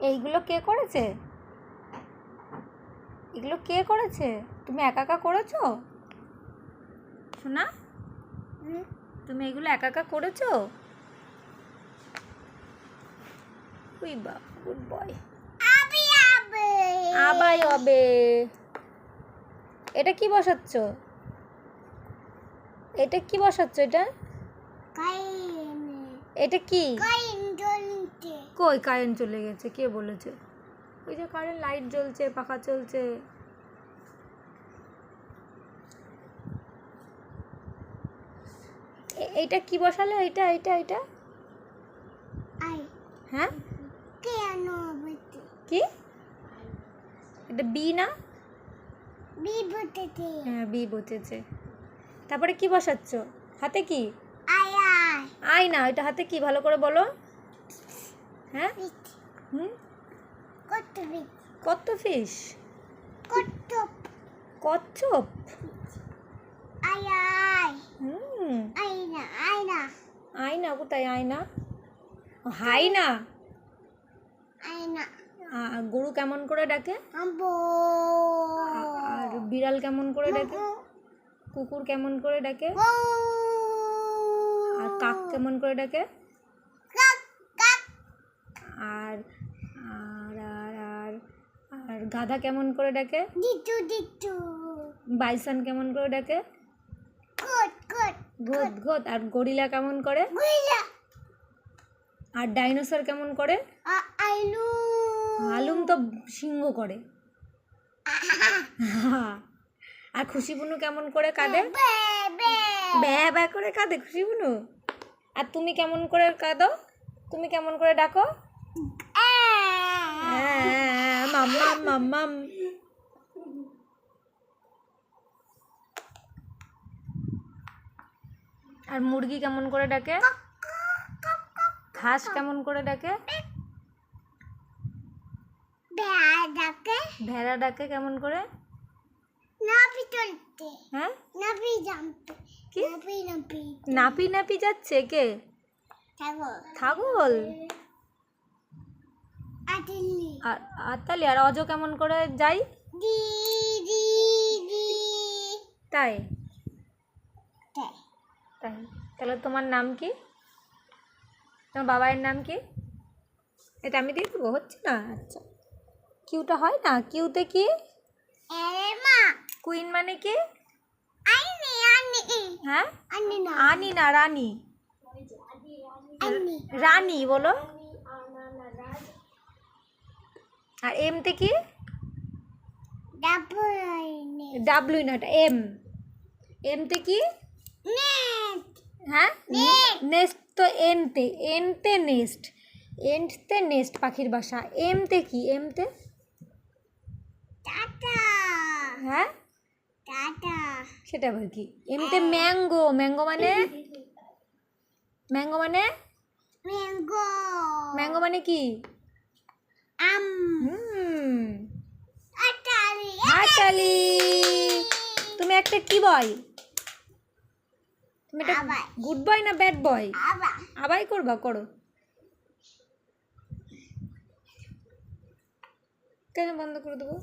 এইগুলো কে করেছে? এগুলো কে করেছে? তুমি একা একা করেছ? শোনা তুমি এগুলো একা একা করেছ? উই বা গুড বয়। আবি আবে। আবাই হবে এটা কি বসাচ্ছ? এটা কি বসাচ্ছ এটা? কাইন এটা কি? কই কারেন্ট চলে গেছে কে বলেছে? ওই যে কারেন্ট লাইট জ্বলছে পাখা চলছে। এইটা কি বসালে? এটা এটা এটা আই। হ্যাঁ? কি? এটা বি না? বি বিবুতে হ্যাঁ বি বসেছে তারপরে কি বসাচ্ছ? হাতে কি? আয় না এটা হাতে কি? ভালো করে বলো। হ্যাঁ? হুম? কত ফিস কচ্ছপ? আয়। হুম। আয়না আয়না। আয়না কোথায় আয়না? ও, হাই না আয়না গরু কেমন করে ডাকে? আর বিড়াল কেমন করে ডাকে? কুকুর কেমন করে ডাকে? আর কাক কেমন করে ডাকে? আর আর আর আর আর গাধা কেমন করে ডাকে? দিতু দিতু বাইসন কেমন করে ডাকে? কট কট ঘোত ঘোত আর গরিলা কেমন করে? গুইলা আর ডাইনোসর কেমন করে? আইলু। আলুম তো সিংহ করে। আর খুশি বুনু কেমন করে কাঁদে? বে বে ব্যা ব্যা করে কাঁদে খুশি বুনু আর তুমি কেমন করে কাঁদো? তুমি কেমন করে ডাকো? মাম্মাম মাম্মাম আর মুরগি কেমন করে ডাকে? হাঁস কেমন করে ডাকে? বেড়াকে ভেড়া ডাকে কেমন করে? নাপি চলতে হ্যাঁ? নাপি জাম্পে কি? নাপি নাপি নাপি নাপি যাচ্ছে কে? থাকো ছাগল? আটিলি আর আর তাহলে আর অজ কেমন করে যাই? তাই? তাই। তাহলে তোমার নাম কি? তোমার বাবার নাম কি? এটা আমি দিয়ে দেবো হচ্ছে না? আচ্ছা। কিউটা হয় না? কিউতে কি? কুইন মানে কি? হ্যাঁ? আনি না। রানী। রানী বলো। আর এমতে কি? ডাবুইনি ডাব্লিউ না এটা এম এমতে কি? হ্যাঁ? নেস্ট তো এনতে এনতে নেস্ট এন্টতে নেস্ট পাখির বাসা। এমতে কি? এমতে হ্যাঁ? সেটা আবার কি? এমতে ম্যাঙ্গো ম্যাঙ্গো মানে? ম্যাঙ্গো মানে? ম্যাঙ্গো ম্যাঙ্গো মানে কি? হাতালি তুমি একটা কি বয়? তুমি একটা গুড বয় না ব্যাড বয় আবা আবাই করবা করো। কেন বন্ধ করে দেবো?